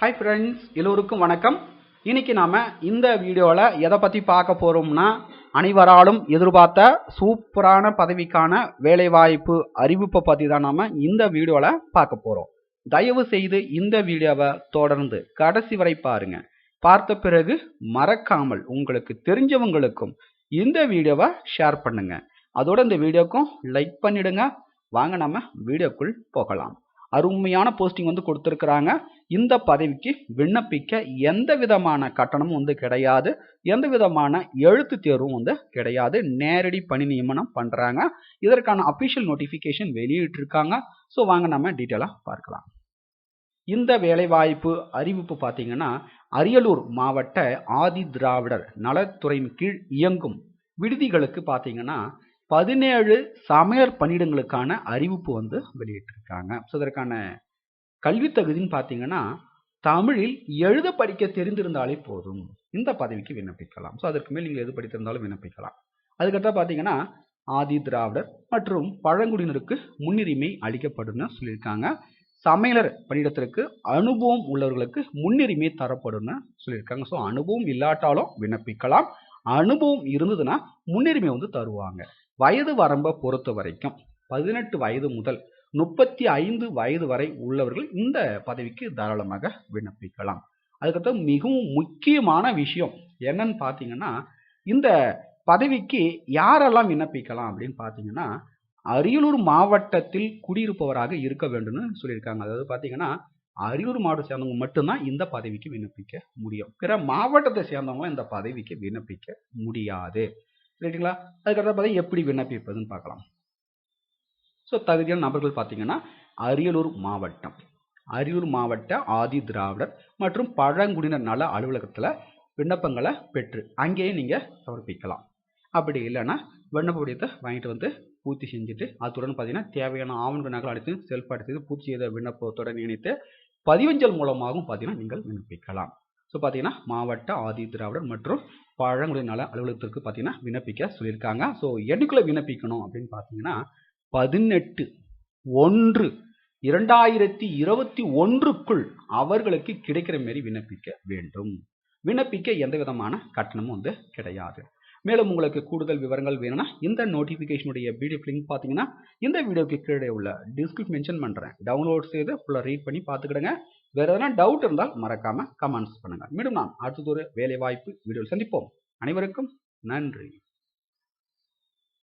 Hi friends எல்லோருக்கும் வணக்கம். இன்னைக்கு நாம் இந்த வீடியோவில் எதை பற்றி பார்க்க போகிறோம்னா அனைவராலும் எதிர்பார்த்த சூப்பரான பதவிக்கான வேலைவாய்ப்பு அறிவிப்பை பற்றி தான் நாம் இந்த வீடியோவில் பார்க்க போகிறோம் தயவு செய்து இந்த வீடியோவை தொடர்ந்து கடைசி வரை பாருங்க. பார்த்த பிறகு மறக்காமல் உங்களுக்கு தெரிஞ்சவங்களுக்கும் இந்த வீடியோவை ஷேர் பண்ணுங்கள் அதோட இந்த வீடியோக்கும் லைக் பண்ணிடுங்க. வாங்க நம்ம வீடியோக்குள் போகலாம். அருமையான போஸ்டிங் வந்து கொடுத்துருக்குறாங்க. இந்த பதவிக்கு விண்ணப்பிக்க எந்த விதமான கட்டணமும் வந்து கிடையாது. எந்த விதமான எழுத்து தேர்வும் வந்து கிடையாது. நேரடி பணி நியமனம் பண்ணுறாங்க இதற்கான அஃபிஷியல் நோட்டிஃபிகேஷன் வெளியிட்டிருக்காங்க. ஸோ வாங்க நம்ம டீட்டெயிலாக பார்க்கலாம். இந்த வேலைவாய்ப்பு அறிவிப்பு பார்த்தீங்கன்னா அரியலூர் மாவட்ட ஆதி திராவிடர் நலத்துறையின் கீழ் இயங்கும் விடுதிகளுக்கு பார்த்தீங்கன்னா பதினேழு சமையல் பணியிடங்களுக்கான அறிவிப்பு வந்து வெளியிட்டிருக்காங்க. ஸோ இதற்கான கல்வி தகுதின்னு பார்த்தீங்கன்னா தமிழில் எழுத படிக்க தெரிந்திருந்தாலே போதும். இந்த பதவிக்கு விண்ணப்பிக்கலாம். ஸோ அதற்கு மேல் நீங்கள் எது படித்திருந்தாலும் விண்ணப்பிக்கலாம். அதுக்கடுத்து பார்த்தீங்கன்னா ஆதி திராவிடர் மற்றும் பழங்குடியினருக்கு முன்னுரிமை அளிக்கப்படும்னு சொல்லியிருக்காங்க. சமையலர் பணியிடத்திற்கு அனுபவம் உள்ளவர்களுக்கு முன்னுரிமை தரப்படும்னு சொல்லியிருக்காங்க. ஸோ அனுபவம் இல்லாட்டாலும் விண்ணப்பிக்கலாம். அனுபவம் இருந்ததுன்னா முன்னுரிமை வந்து தருவாங்க. வயது வரம்பை பொறுத்த வரைக்கும் பதினெட்டு வயது முதல் முப்பத்தி ஐந்து வயது வரை உள்ளவர்கள் இந்த பதவிக்கு தாராளமாக விண்ணப்பிக்கலாம். அதுக்கடுத்து மிகவும் முக்கியமான விஷயம் என்னன்னு பார்த்தீங்கன்னா இந்த பதவிக்கு யாரெல்லாம் விண்ணப்பிக்கலாம் அப்படின்னு பார்த்தீங்கன்னா அரியலூர் மாவட்டத்தில் குடியிருப்பவராக இருக்க வேண்டும்னு சொல்லியிருக்காங்க. அதாவது பார்த்தீங்கன்னா அரியலூர் மாவட்டத்தை சேர்ந்தவங்க மட்டும்தான் இந்த பதவிக்கு விண்ணப்பிக்க முடியும். பிற மாவட்டத்தை சேர்ந்தவங்க இந்த பதவிக்கு விண்ணப்பிக்க முடியாது. ரைட்டுங்களா அதுக்கடுத்த பார்த்தா எப்படி விண்ணப்பிப்பதுன்னு பார்க்கலாம். ஸோ தகுதியான நபர்கள் பார்த்தீங்கன்னா அரியலூர் மாவட்டம். அரியலூர் மாவட்ட ஆதி திராவிடர் மற்றும் பழங்குடியினர் நல அலுவலகத்தில் விண்ணப்பங்களை பெற்று அங்கேயே நீங்கள் சமர்ப்பிக்கலாம். அப்படி இல்லைன்னா விண்ணப்ப படிவத்தை வாங்கிட்டு வந்து பூர்த்தி செஞ்சுட்டு அத்துடன் பார்த்தீங்கன்னா தேவையான ஆவணங்கள் நகல் அனைத்து செல்ஃப் அடித்து பூர்த்தி செய்த விண்ணப்பத்துடன் இணைத்து பதிவஞ்சல் மூலமாகவும் பார்த்தீங்கன்னா நீங்கள் விண்ணப்பிக்கலாம். ஸோ பார்த்தீங்கன்னா மாவட்ட ஆதி திராவிடர் மற்றும் பழங்குடியின நல அலுவலகத்திற்கு பார்த்தீங்கன்னா விண்ணப்பிக்க சொல்லியிருக்காங்க. ஸோ என்னைக்குள்ளே விண்ணப்பிக்கணும் அப்படின்னு பார்த்தீங்கன்னா பதினெட்டு ஒன்று இரண்டாயிரத்தி இருபத்தி ஒன்றுக்குள் அவர்களுக்கு கிடைக்கிற மாரி விண்ணப்பிக்க வேண்டும். விண்ணப்பிக்க எந்த விதமான கட்டணமும் வந்து கிடையாது. மேலும் உங்களுக்கு கூடுதல் விவரங்கள் வேணும்னா இந்த நோட்டிஃபிகேஷனுடைய பிடிஎஃப் லிங்க் பார்த்தீங்கன்னா இந்த வீடியோக்கு கீழே உள்ள டிஸ்கிரிப்ஷன் மென்ஷன் பண்ணுறேன் டவுன்லோட் செய்து ஃபுல்லாக ரீட் பண்ணி பார்த்துக்கிடுங்க வேறு எதனா டவுட் இருந்தால் மறக்காமல் கமெண்ட்ஸ் பண்ணுங்கள் மீண்டும் நான் அடுத்தது ஒரு வேலைவாய்ப்பு வீடியோவில் சந்திப்போம். அனைவருக்கும் நன்றி.